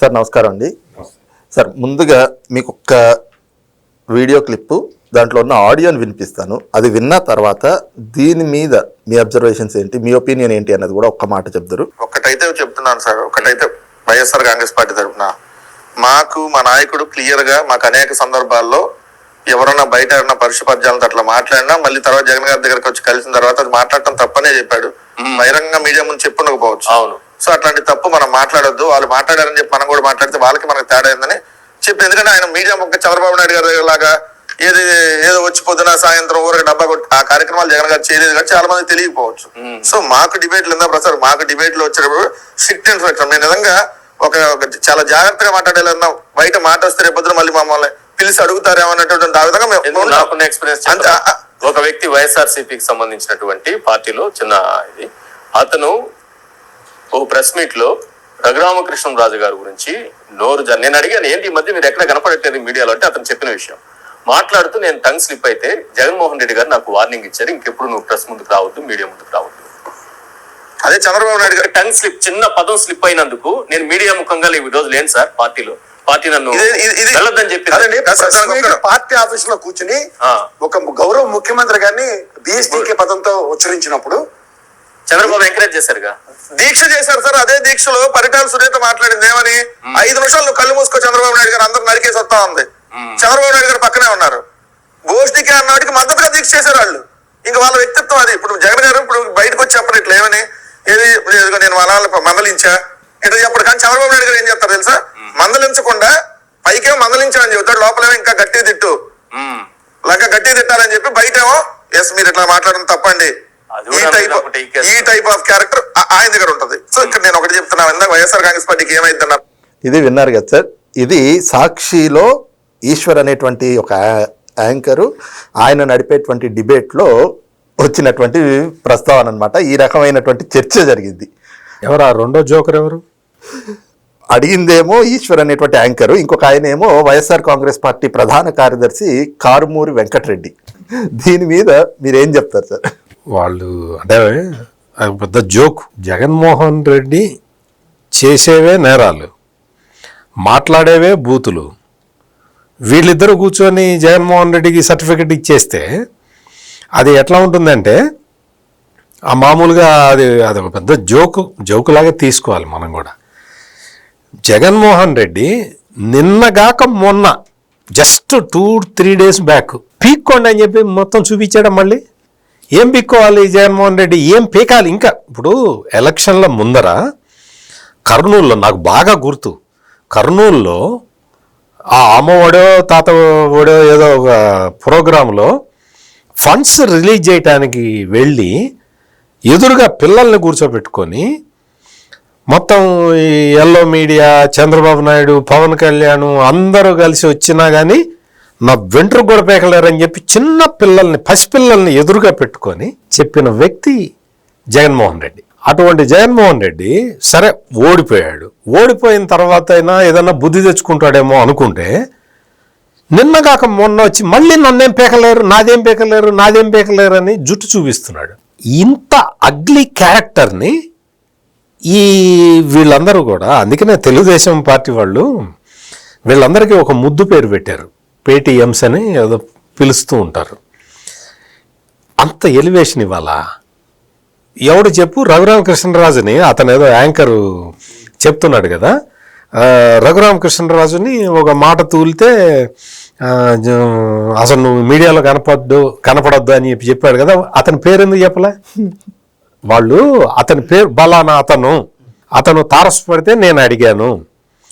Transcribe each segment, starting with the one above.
Sir నమస్కారం అండి. Sir ముందుగా మీకు ఒక్క వీడియో క్లిప్పు దాంట్లో ఉన్న ఆడియోని వినిపిస్తాను. అది విన్న తర్వాత దీని మీద మీ అబ్జర్వేషన్స్ ఏంటి మీ ఒపీనియన్ ఏంటి అన్నది కూడా ఒక్క మాట చెప్తారు. ఒకటైతే చెప్తున్నాను సార్ ఒకటైతే వైఎస్ఆర్ కాంగ్రెస్ పార్టీ తరఫున మాకు మా నాయకుడు క్లియర్గా మాకు అనేక సందర్భాల్లో ఎవరన్నా బయట ఎవరన్నా పరుష పద్యాలతో అట్లా మాట్లాడినా మళ్ళీ తర్వాత జగన్ గారి దగ్గరకు వచ్చి కలిసిన తర్వాత అది మాట్లాడటం తప్పనే చెప్పాడు. బహిరంగ మీడియా ముందు చెప్పుండకపోవచ్చు. అవును. సో అట్లాంటి తప్పు మనం మాట్లాడొద్దు. వాళ్ళు మాట్లాడారని చెప్పి మనం కూడా మాట్లాడితే వాళ్ళకి మనకు తేడా ఏందని చెప్పి ఎందుకంటే ఆయన మీడియా ముక్క చంద్రబాబు నాయుడు గారి దగ్గర లాగా ఏది ఏదో వచ్చి పొద్దున సాయంత్రం ఊరికి డబ్బా కొట్టి ఆ కార్యక్రమాలు జగన్ గారు చేయలేదు కానీ చాలా మంది తెలియకపోవచ్చు. సో మాకు డిబేట్లు ఎంత ప్రసాద్? మాకు డిబేట్లు వచ్చేటప్పుడు స్ట్రిక్ట్ ఇన్స్ట్రక్షన్ మేము నిజంగా ఒక చాలా జాగ్రత్తగా మాట్లాడేలా బయట మాట వస్తే రేపు పొద్దున మళ్ళీ మమ్మల్ని పిలిచి అడుగుతారేమో అన్నటువంటి ఆ విధంగా మేము ఎక్స్పీరియన్స్. ఒక వ్యక్తి వైఎస్ఆర్సీపీకి సంబంధించినటువంటి పార్టీలో చిన్న ఇది. అతను ఓ ప్రెస్ మీట్లో రఘురామకృష్ణరాజు గారి గురించి నోరు నేను అడిగాను ఏంటి ఈ మధ్య మీరు ఎక్కడ కనపడట్లేదు మీడియాలో? అంటే అతను చెప్పిన విషయం. మాట్లాడుతూ నేను టంగ్ స్లిప్ అయితే జగన్మోహన్ రెడ్డి గారు నాకు వార్నింగ్ ఇచ్చారు ఇంకెప్పుడు నువ్వు ప్రెస్ ముందుకు రావద్దు మీడియా ముందుకు రావద్దు. అదే చంద్రబాబు నాయుడు గారు టంగ్ స్లిప్ చిన్న పదం స్లిప్ అయినందుకు నేను మీడియా ముఖంగా ఈ రోజు లేను సార్ పార్టీలో. పార్టీ నన్ను ఇది- ఇది- ఇది- వెళ్ళొద్దని చెప్పి పార్టీ ఆఫీస్లో కూర్చుని. ఒక గౌరవ ముఖ్యమంత్రి గారిని బిఎస్టీకే పదంతో ఉచ్చరించినప్పుడు చంద్రబాబు ఎంకరేజ్ చేశారుగా? దీక్ష చేశారు సార్ అదే దీక్షలో పరిటాల సునీత మాట్లాడింది ఏమని? ఐదు నిమిషాలు నువ్వు కళ్ళు మూసుకో చంద్రబాబు నాయుడు గారు అందరు నరికేసి వస్తా ఉంది. చంద్రబాబు నాయుడు గారు పక్కనే ఉన్నారు. గోష్ఠికి అన్నాటికి మద్దతుగా దీక్ష చేశారు వాళ్ళు. ఇంకా వాళ్ళ వ్యక్తిత్వం అది. ఇప్పుడు జగన్ గారు ఇప్పుడు బయటకు వచ్చి చెప్పరు ఇట్లా ఏమని? ఏది నేను వాళ్ళ మందలించా. ఇట్లా చెప్పడు. కానీ చంద్రబాబు నాయుడు గారు ఏం చెప్తారు తెలుసా? మందలించకుండా పైకేమో మందలించాలని చెబుతాడు. లోపలేమో ఇంకా గట్టి తిట్టు. లంక గట్టి తిట్టాలని చెప్పి బయటేమో ఎస్ మీరు ఇట్లా మాట్లాడడం తప్పండి. ఈ టైప్. ఈ ఆఫ్ క్యారెక్టర్ ఆయన దగ్గర ఉంటది. సో ఇక్కడ నేను ఒకటి చెప్తున్నా ఇందాక వైఎస్ఆర్ కాంగ్రెస్ పార్టీకి ఏమైంది అన్నారు ఇది విన్నారు కదా సార్. ఇది సాక్షిలో ఈశ్వర్ అనేటువంటి ఒక యాంకరు ఆయన నడిపేటువంటి డిబేట్లో వచ్చినటువంటి ప్రస్తావన అనమాట ఈ రకమైనటువంటి చర్చ జరిగింది. ఎవరు ఆ రెండో జోకర్ ఎవరు? అడిగిందేమో ఈశ్వర్ అనేటువంటి యాంకరు ఇంకొక ఆయన ఏమో వైఎస్ఆర్ కాంగ్రెస్ పార్టీ ప్రధాన కార్యదర్శి కారుమూరి వెంకటరెడ్డి. దీని మీద మీరేం చెప్తారు సార్? వాళ్ళు అంటే అది పెద్ద జోక్. జగన్మోహన్ రెడ్డి చేసేవే నేరాలు మాట్లాడేవే బూతులు. వీళ్ళిద్దరూ కూర్చొని జగన్మోహన్ రెడ్డికి సర్టిఫికెట్ ఇచ్చేస్తే అది ఎట్లా ఉంటుందంటే ఆ మామూలుగా అది అది ఒక పెద్ద జోకు జోకులాగా తీసుకోవాలి మనం కూడా. జగన్మోహన్ రెడ్డి నిన్నగాక మొన్న just two three days back పీక్కోండి అని చెప్పి మొత్తం చూపించాడా మళ్ళీ? ఏం పీక్కోవాలి జగన్మోహన్ రెడ్డి? ఏం పీకాలి? ఇంకా ఇప్పుడు ఎలక్షన్ల ముందర కర్నూలులో నాకు బాగా గుర్తు కర్నూలులో ఆ అమ్మ ఒడో తాత ఒడో ఏదో ఒక ప్రోగ్రాంలో ఫండ్స్ రిలీజ్ చేయడానికి వెళ్ళి ఎదురుగా పిల్లల్ని కూర్చోబెట్టుకొని మొత్తం ఈ ఎల్లో మీడియా చంద్రబాబు నాయుడు పవన్ కళ్యాణ్ అందరూ కలిసి వచ్చినా కానీ నా వెంట్రు కూడా పేకలేరని చెప్పి చిన్న పిల్లల్ని పసిపిల్లల్ని ఎదురుగా పెట్టుకొని చెప్పిన వ్యక్తి జగన్మోహన్ రెడ్డి. అటువంటి జగన్మోహన్ రెడ్డి సరే ఓడిపోయాడు. ఓడిపోయిన తర్వాత అయినా ఏదన్నా బుద్ధి తెచ్చుకుంటాడేమో అనుకుంటే నిన్నగాక మొన్న వచ్చి మళ్ళీ నన్నేం పేకలేరు నాదేం పేకలేరు నాదేం పేకలేరు అని జుట్టు చూపిస్తున్నాడు. ఇంత అగ్లీ క్యారెక్టర్ని ఈ వీళ్ళందరూ కూడా అందుకనే తెలుగుదేశం పార్టీ వాళ్ళు వీళ్ళందరికీ ఒక ముద్దు పేరు పెట్టారు. పేటీఎంస్ అని ఏదో పిలుస్తూ ఉంటారు. అంత ఎలివేషన్ ఇవ్వాలా? ఎవడు చెప్పు? రఘురామకృష్ణరాజుని. అతను ఏదో యాంకరు చెప్తున్నాడు కదా. రఘురామకృష్ణరాజుని ఒక మాట తూలితే అసలు నువ్వు మీడియాలో కనపడద్దు కనపడొద్దు అని చెప్పి చెప్పాడు కదా. అతని పేరు ఎందుకు చెప్పలే? వాళ్ళు అతని పేరు బలానా అతను. అతను తారసపడితే నేను అడిగాను.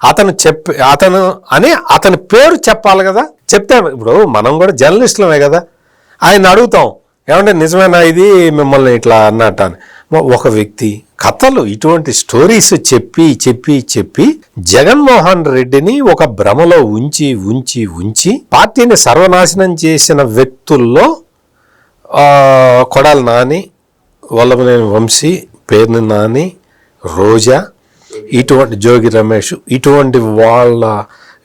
అతను చెప్పి అతను అని అతని పేరు చెప్పాలి కదా. చెప్తే ఇప్పుడు మనం కూడా జర్నలిస్టులమే కదా. ఆయన అడుగుతాం ఏమంటే నిజమేనా ఇది? మిమ్మల్ని ఇట్లా అన్నట్టు అని. ఒక వ్యక్తి కథలు ఇటువంటి స్టోరీస్ చెప్పి చెప్పి చెప్పి జగన్మోహన్ రెడ్డిని ఒక భ్రమలో ఉంచి ఉంచి ఉంచి పార్టీని సర్వనాశనం చేసిన వ్యక్తుల్లో కొడాలి నాని వల్లభనేని వంశీ పేర్ని నాని రోజా ఇటువంటి జోగి రమేష్ ఇటువంటి వాళ్ళ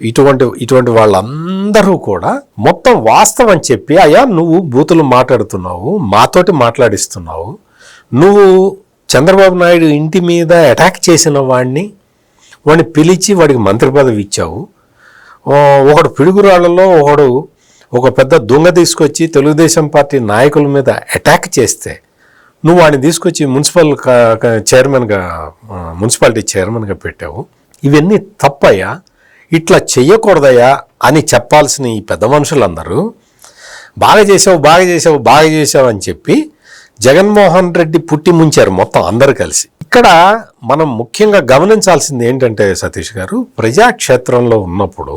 ఇటువంటి ఇటువంటి వాళ్ళందరూ కూడా మొత్తం వాస్తవం చెప్పి అయ్యా నువ్వు బూతులు మాట్లాడుతున్నావు మాతోటి మాట్లాడిస్తున్నావు నువ్వు చంద్రబాబు నాయుడు ఇంటి మీద అటాక్ చేసిన వాడిని వాడిని పిలిచి వాడికి మంత్రి పదవి ఇచ్చావు. ఒకడు పిడుగురాళ్ళలో ఒకడు ఒక పెద్ద దొంగ తీసుకొచ్చి తెలుగుదేశం పార్టీ నాయకుల మీద అటాక్ చేస్తే నువ్వు వాడిని తీసుకొచ్చి మున్సిపల్ చైర్మన్గా మున్సిపాలిటీ చైర్మన్గా పెట్టావు. ఇవన్నీ తప్పయ్యా. ఇట్లా చెయ్యకూడదయ్యా అని చెప్పాల్సిన ఈ పెద్ద మనుషులందరూ బాగా చేసావు బాగా చేసావు బాగా చేసావు అని చెప్పి జగన్మోహన్ రెడ్డి పుట్టి ముంచారు మొత్తం అందరు కలిసి. ఇక్కడ మనం ముఖ్యంగా గమనించాల్సింది ఏంటంటే సతీష్ గారు ప్రజాక్షేత్రంలో ఉన్నప్పుడు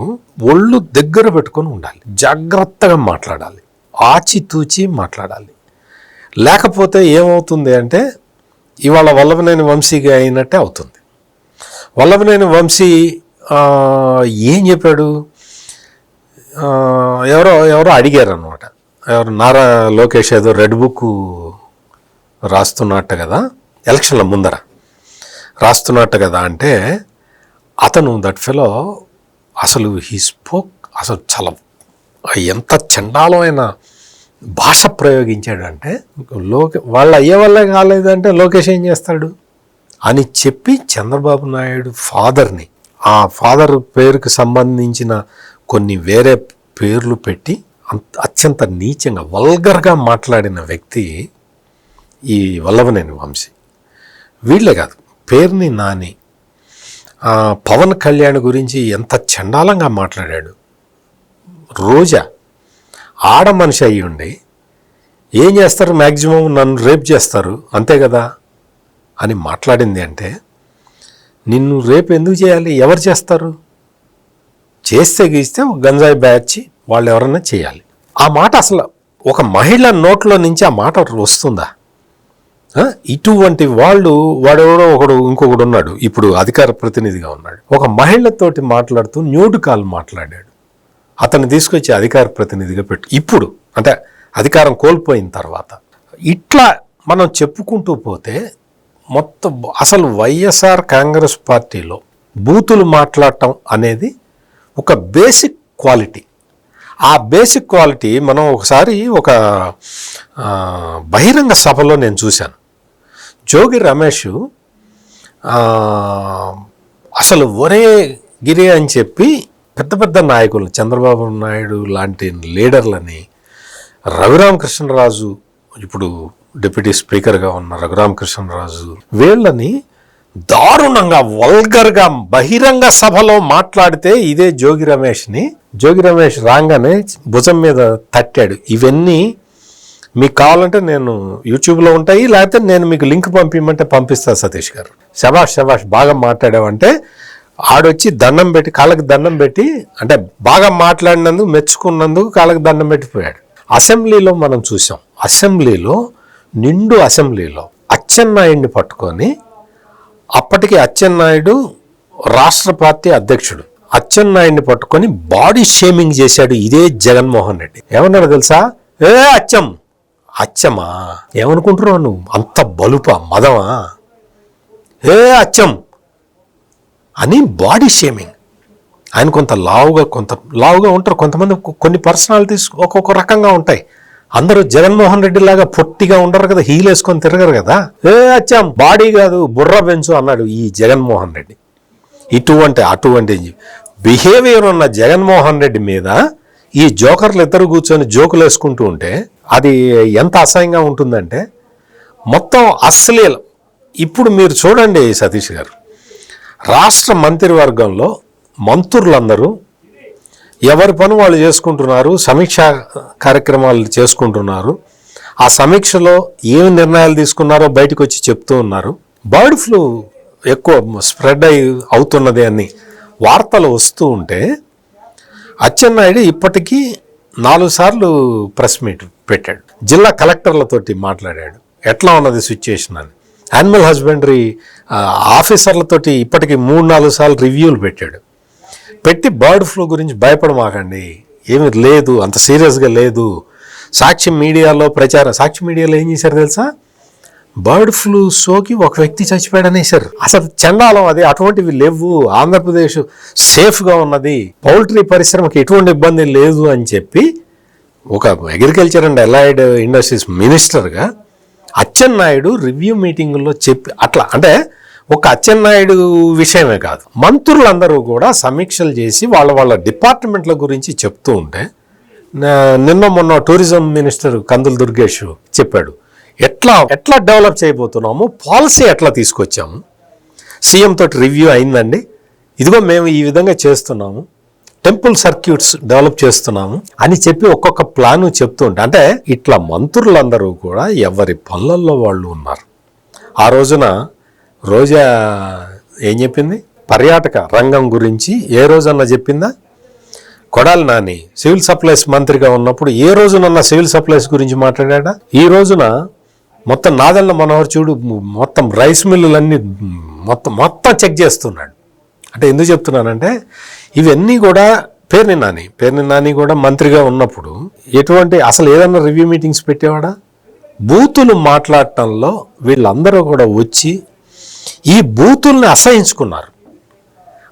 ఒళ్ళు దగ్గర పెట్టుకొని ఉండాలి. జాగ్రత్తగా మాట్లాడాలి. ఆచితూచి మాట్లాడాలి. లేకపోతే ఏమవుతుంది అంటే ఇవాళ వల్లభనేని వంశీగా అయినట్టే అవుతుంది. వల్లభనేని వంశీ ఏం చెప్పాడు? ఎవరో ఎవరో అడిగారు అనమాట ఎవరు? నారా లోకేష్ ఏదో రెడ్ బుక్ రాస్తున్నట్టు కదా ఎలక్షన్ల ముందర రాస్తున్నట్టు కదా అంటే అతను దట్ ఫెలో అసలు హీ స్పోక్ అసలు చాలా ఎంత చండాలమైన భాష ప్రయోగించాడంటే లోకే వాళ్ళ అయ్యే వల్ల కాలేదంటే లోకేష్ ఏం చేస్తాడు? అని చెప్పి చంద్రబాబు నాయుడు ఫాదర్ని ఆ ఫాదర్ పేరుకు సంబంధించిన కొన్ని వేరే పేర్లు పెట్టి అంత అత్యంత నీచంగా వల్గర్గా మాట్లాడిన వ్యక్తి ఈ వల్లభనేని వంశీ. వీళ్ళే కాదు పేరుని నాని. పవన్ కళ్యాణ్ గురించి ఎంత చండాలంగా మాట్లాడాడు. రోజా ఆడ మనిషి అయ్యి ఉండి ఏం చేస్తారు మ్యాక్సిమం నన్ను రేప్ చేస్తారు? అంతే కదా? అని మాట్లాడింది అంటే నిన్ను రేపు ఎందుకు చేయాలి? ఎవరు చేస్తారు? చేస్తే గీస్తే ఒక గంజాయి బ్యాచ్ వాళ్ళు ఎవరన్నా చేయాలి. ఆ మాట అసలు ఒక మహిళ నోట్లో నుంచి ఆ మాట వస్తుందా? ఇటువంటి వాళ్ళు వాడెవడో ఒకడు ఇంకొకడు ఉన్నాడు. ఇప్పుడు అధికార ప్రతినిధిగా ఉన్నాడు. ఒక మహిళతోటి మాట్లాడుతూ న్యూడ్ కాల్ మాట్లాడాడు. అతన్ని తీసుకొచ్చి అధికార ప్రతినిధిగా పెట్టు. ఇప్పుడు అంటే అధికారం కోల్పోయిన తర్వాత ఇట్లా మనం చెప్పుకుంటూ పోతే మొత్తం అసలు వైఎస్ఆర్ కాంగ్రెస్ పార్టీలో బూతులు మాట్లాడటం అనేది ఒక బేసిక్ క్వాలిటీ. ఆ బేసిక్ క్వాలిటీ మనం ఒకసారి ఒక బహిరంగ సభలో నేను చూశాను. జోగి రమేష్ అసలు ఒరే గిరి అని చెప్పి పెద్ద పెద్ద నాయకులు చంద్రబాబు నాయుడు లాంటి లీడర్లని రఘురామకృష్ణరాజు ఇప్పుడు డిప్యూటీ స్పీకర్గా ఉన్న రఘురామకృష్ణరాజు వీళ్ళని దారుణంగా వల్గర్గా బహిరంగ సభలో మాట్లాడితే ఇదే జోగి రమేష్ని జోగి రమేష్ రాగానే భుజం మీద తట్టాడు. ఇవన్నీ మీకు కావాలంటే నేను యూట్యూబ్లో ఉంటాయి లేకపోతే నేను మీకు లింక్ పంపించమంటే పంపిస్తాను సతీష్ గారు. శభాష్ శభాష్ బాగా మాట్లాడావంటే ఆడొచ్చి దండం పెట్టి కాళ్ళకి దండం పెట్టి అంటే బాగా మాట్లాడినందుకు మెచ్చుకున్నందుకు కాళ్ళకి దండం పెట్టిపోయాడు అసెంబ్లీలో మనం చూసాం. అసెంబ్లీలో నిండు అసెంబ్లీలో అచ్చెన్నాయుడిని పట్టుకొని అప్పటికి అచ్చెన్నాయుడు రాష్ట్ర పార్టీ అధ్యక్షుడు. అచ్చెన్నాయుడిని పట్టుకొని బాడీ షేమింగ్ చేశాడు ఇదే జగన్మోహన్ రెడ్డి. ఏమన్నాడు తెలుసా? ఏ అచ్చం! అచ్చమా? ఏమనుకుంటున్నావు నువ్వు? అంత బలుప మదమా? ఏ అచ్చం! అని బాడీ షేమింగ్ ఆయన కొంత లావుగా కొంత లావుగా ఉంటారు. కొంతమంది కొన్ని పర్సనాలిటీస్ ఒక్కొక్క రకంగా ఉంటాయి. అందరూ జగన్మోహన్ రెడ్డి లాగా పొట్టిగా ఉండరు కదా హీల్ వేసుకొని తిరగరు కదా. ఏ అచ్చాం బాడీ కాదు బుర్ర పెంచు అన్నాడు ఈ జగన్మోహన్ రెడ్డి. ఇటువంటి అటువంటి బిహేవియర్ ఉన్న జగన్మోహన్ రెడ్డి మీద ఈ జోకర్లు ఇద్దరు కూర్చొని జోకులు వేసుకుంటూ ఉంటే అది ఎంత అసహ్యంగా ఉంటుందంటే మొత్తం అశ్లీలం. ఇప్పుడు మీరు చూడండి సతీష్ గారు. రాష్ట్ర మంత్రివర్గంలో మంత్రులందరూ ఎవరి పని వాళ్ళు చేసుకుంటున్నారు సమీక్ష కార్యక్రమాలు చేసుకుంటున్నారు ఆ సమీక్షలో ఏమి నిర్ణయాలు తీసుకున్నారో బయటకు వచ్చి చెప్తూ ఉన్నారు. బర్డ్ ఫ్లూ ఎక్కువ స్ప్రెడ్ అయి అవుతున్నది అని వార్తలు వస్తూ ఉంటే అచ్చెన్నాయుడు ఇప్పటికీ నాలుగు సార్లు ప్రెస్ మీట్ పెట్టాడు. జిల్లా కలెక్టర్లతోటి మాట్లాడాడు. ఎట్లా ఉన్నది సిచ్యుయేషన్ అని. యానిమల్ హస్బెండరీ ఆఫీసర్లతోటి ఇప్పటికి మూడు నాలుగు సార్లు రివ్యూలు పెట్టాడు. పెట్టి బర్డ్ ఫ్లూ గురించి భయపడమాకండి. ఏమి లేదు అంత సీరియస్గా లేదు. సాక్షి మీడియాలో ప్రచారం సాక్షి మీడియాలో ఏం చేశారు తెలుసా? బర్డ్ ఫ్లూ సోకి ఒక వ్యక్తి చచ్చిపోయాడు అనేసారు అసలు చండాలం అది అటువంటివి లేవు. ఆంధ్రప్రదేశ్ సేఫ్గా ఉన్నది. పౌల్ట్రీ పరిశ్రమకి ఎటువంటి ఇబ్బంది లేదు అని చెప్పి ఒక అగ్రికల్చర్ అండ్ అలైడ్ ఇండస్ట్రీస్ మినిస్టర్గా అచ్చెన్నాయుడు రివ్యూ మీటింగుల్లో చెప్పి అట్లా అంటే ఒక అచ్చెన్నాయుడు విషయమే కాదు. మంత్రులందరూ కూడా సమీక్షలు చేసి వాళ్ళ వాళ్ళ డిపార్ట్మెంట్ల గురించి చెప్తూ ఉంటే నిన్న మొన్న టూరిజం మినిస్టర్ కందుల దుర్గేష్ చెప్పాడు ఎట్లా ఎట్లా డెవలప్ చేయబోతున్నాము? పాలసీ ఎట్లా తీసుకొచ్చాము? సీఎం తోటి రివ్యూ అయిందండి. ఇదిగో మేము ఈ విధంగా చేస్తున్నాము. టెంపుల్ సర్క్యూట్స్ డెవలప్ చేస్తున్నాము అని చెప్పి ఒక్కొక్క ప్లాన్ చెప్తుంటే అంటే ఇట్లా మంత్రులందరూ కూడా ఎవరి పనులలో వాళ్ళు ఉన్నారు. ఆ రోజున రోజా ఏం చెప్పింది? పర్యాటక రంగం గురించి ఏ రోజన్నా చెప్పిందా? కొడాలి నాని సివిల్ సప్లైస్ మంత్రిగా ఉన్నప్పుడు ఏ రోజునన్నా సివిల్ సప్లైస్ గురించి మాట్లాడా ఈ రోజున మొత్తం నాదెళ్ళ మనోహర్ చూడు మొత్తం రైస్ మిల్లులన్నీ మొత్తం మొత్తం చెక్ చేస్తున్నాడు. అంటే ఎందుకు చెప్తున్నానంటే ఇవన్నీ కూడా పేర్ని నాని పేర్ని నాని కూడా మంత్రిగా ఉన్నప్పుడు ఎటువంటి అసలు ఏదన్నా రివ్యూ మీటింగ్స్ పెట్టేవాడా? బూతులు మాట్లాడటంలో వీళ్ళందరూ కూడా వచ్చి ఈ బూతుల్ని అసహించుకున్నారు.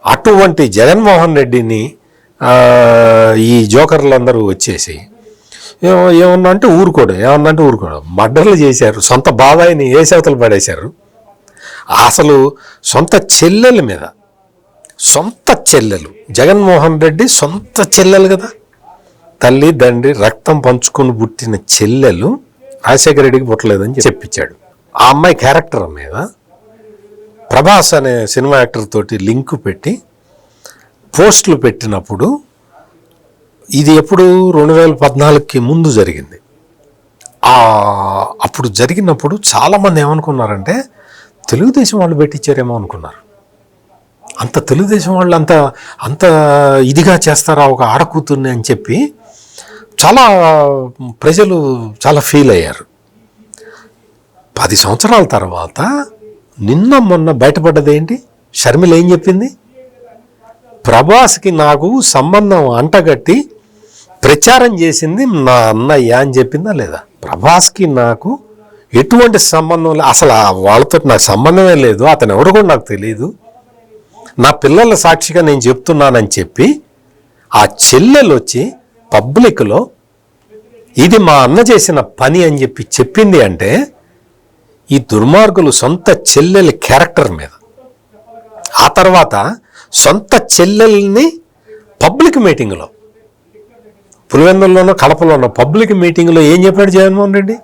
అటువంటి జగన్మోహన్ రెడ్డిని ఈ జోకర్లందరూ వచ్చేసి ఏమన్నా అంటే ఊరుకోడు ఏమన్నా అంటే ఊరుకోడు. మర్డర్లు చేశారు సొంత బాబాయిని ఏ సేవతలు పడేశారు. అసలు సొంత చెల్లెల మీద సొంత చెల్లెలు. జగన్మోహన్ రెడ్డి సొంత చెల్లెలు కదా. తల్లి తండ్రి రక్తం పంచుకొని పుట్టిన చెల్లెలు రాజశేఖర రెడ్డికి పుట్టలేదని చెప్పించాడు ఆ అమ్మాయి క్యారెక్టర్ మీద ప్రభాస్ అనే సినిమా యాక్టర్ తోటి లింక్ పెట్టి పోస్టులు పెట్టినప్పుడు ఇది ఎప్పుడు రెండు వేల పద్నాలుగుకి ముందు జరిగింది. అప్పుడు జరిగినప్పుడు చాలామంది ఏమనుకున్నారంటే తెలుగుదేశం వాళ్ళు పెట్టించారేమో అనుకున్నారు. అంత తెలుగుదేశం వాళ్ళు అంత అంత ఇదిగా చేస్తారా ఒక ఆడకూతుర్ని అని చెప్పి చాలా ప్రజలు చాలా ఫీల్ అయ్యారు. పది సంవత్సరాల తర్వాత నిన్న మొన్న బయటపడ్డదేంటి? షర్మిల ఏం చెప్పింది? ప్రభాస్కి నాకు సంబంధం అంటగట్టి ప్రచారం చేసింది నా అన్నయ్య అని చెప్పిందా లేదా? ప్రభాస్కి నాకు ఎటువంటి సంబంధం లేదు అసలు వాళ్ళతో నాకు సంబంధమే లేదు అతను ఎవరు కూడా నాకు తెలియదు నా పిల్లల సాక్షిగా నేను చెప్తున్నానని చెప్పి ఆ చెల్లెలు వచ్చి పబ్లిక్లో ఇది మా అన్న చేసిన పని అని చెప్పి చెప్పింది అంటే ఈ దుర్మార్గులు సొంత చెల్లెలి క్యారెక్టర్ మీద. ఆ తర్వాత సొంత చెల్లెల్ని పబ్లిక్ మీటింగ్లో పులివెందుల్లోనో కడపలోనో పబ్లిక్ మీటింగ్లో ఏం చెప్పాడు జగన్మోహన్ రెడ్డి?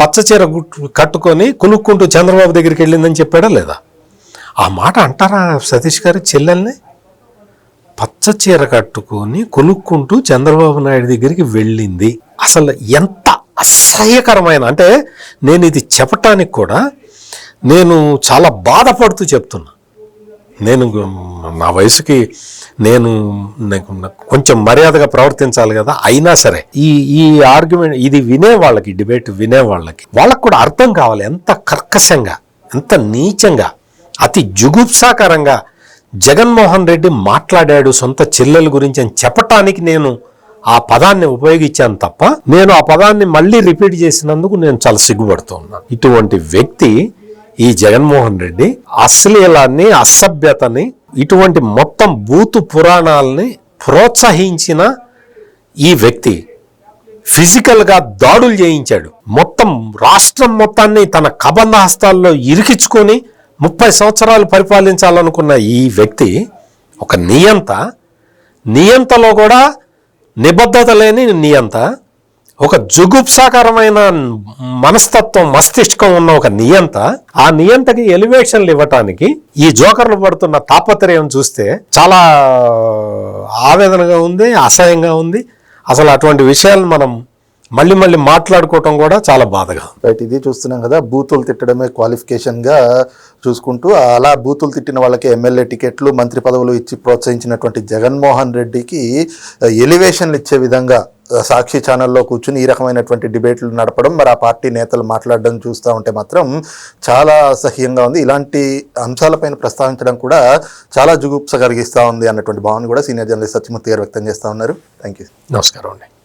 పచ్చచీర గుట్టు- కట్టుకొని కొనుక్కుంటూ చంద్రబాబు దగ్గరికి వెళ్ళిందని చెప్పాడా లేదా? ఆ మాట అంటారా సతీష్ గారి చెల్లెల్ని? పచ్చ చీర కట్టుకొని కొనుక్కుంటూ చంద్రబాబు నాయుడు దగ్గరికి వెళ్ళింది. అసలు ఎంత అసహ్యకరమైన అంటే నేను ఇది చెప్పటానికి కూడా నేను చాలా బాధపడుతూ చెప్తున్నా. నేను నా వయసుకి నేను కొంచెం మర్యాదగా ప్రవర్తించాలి కదా అయినా సరే ఈ ఈ ఆర్గ్యుమెంట్ ఇది వినే వాళ్ళకి డిబేట్ వినే వాళ్ళకి వాళ్ళకి కూడా అర్థం కావాలి ఎంత కర్కశంగా ఎంత నీచంగా. అతి జుగుప్సాకరంగా జగన్మోహన్ రెడ్డి మాట్లాడాడు సొంత చెల్లెల గురించి అని చెప్పటానికి నేను ఆ పదాన్ని ఉపయోగించాను తప్ప నేను ఆ పదాన్ని మళ్ళీ రిపీట్ చేసినందుకు నేను చాలా సిగ్గుపడుతూ ఉన్నాను ఇటువంటి వ్యక్తి ఈ జగన్మోహన్ రెడ్డి అశ్లీలాన్ని అసభ్యతని ఇటువంటి మొత్తం బూతు పురాణాలని ప్రోత్సహించిన ఈ వ్యక్తి ఫిజికల్గా దాడులు చేయించాడు. మొత్తం రాష్ట్రం మొత్తాన్ని తన కబంధ హస్తాల్లో ఇరికించుకొని ముప్పై సంవత్సరాలు పరిపాలించాలనుకున్న ఈ వ్యక్తి ఒక నియంత. నియంతలో కూడా నిబద్ధత లేని నియంత. ఒక జుగుప్సాకరమైన మనస్తత్వం మస్తిష్కం ఉన్న ఒక నియంత. ఆ నియంతకి ఎలివేషన్లు ఇవ్వటానికి ఈ జోకర్లు పడుతున్న తాపత్రయం చూస్తే చాలా ఆవేదనగా ఉంది అసహ్యంగా ఉంది. అసలు అటువంటి విషయాలు మనం మళ్ళీ మళ్ళీ మాట్లాడుకోవటం కూడా చాలా బాధగా. రైట్ ఇది చూస్తున్నాం కదా బూతులు తిట్టడమే క్వాలిఫికేషన్గా చూసుకుంటూ అలా బూతులు తిట్టిన వాళ్ళకి ఎమ్మెల్యే టికెట్లు మంత్రి పదవులు ఇచ్చి ప్రోత్సహించినటువంటి జగన్మోహన్ రెడ్డికి ఎలివేషన్లు ఇచ్చే విధంగా ఆ, సాక్షి ఛానల్లో కూర్చుని ఈ రకమైనటువంటి డిబేట్లు నడపడం మరి ఆ పార్టీ నేతలు మాట్లాడడం చూస్తూ ఉంటే మాత్రం చాలా అసహ్యంగా ఉంది. ఇలాంటి అంశాలపైన ప్రస్తావించడం కూడా చాలా జుగుప్స కలిగిస్తూ ఉంది అన్నటువంటి భావన కూడా సీనియర్ జర్నలిస్ట్ సత్యమూర్తి గారు వ్యక్తం చేస్తూ ఉన్నారు. థ్యాంక్ యూ నమస్కారం అండి.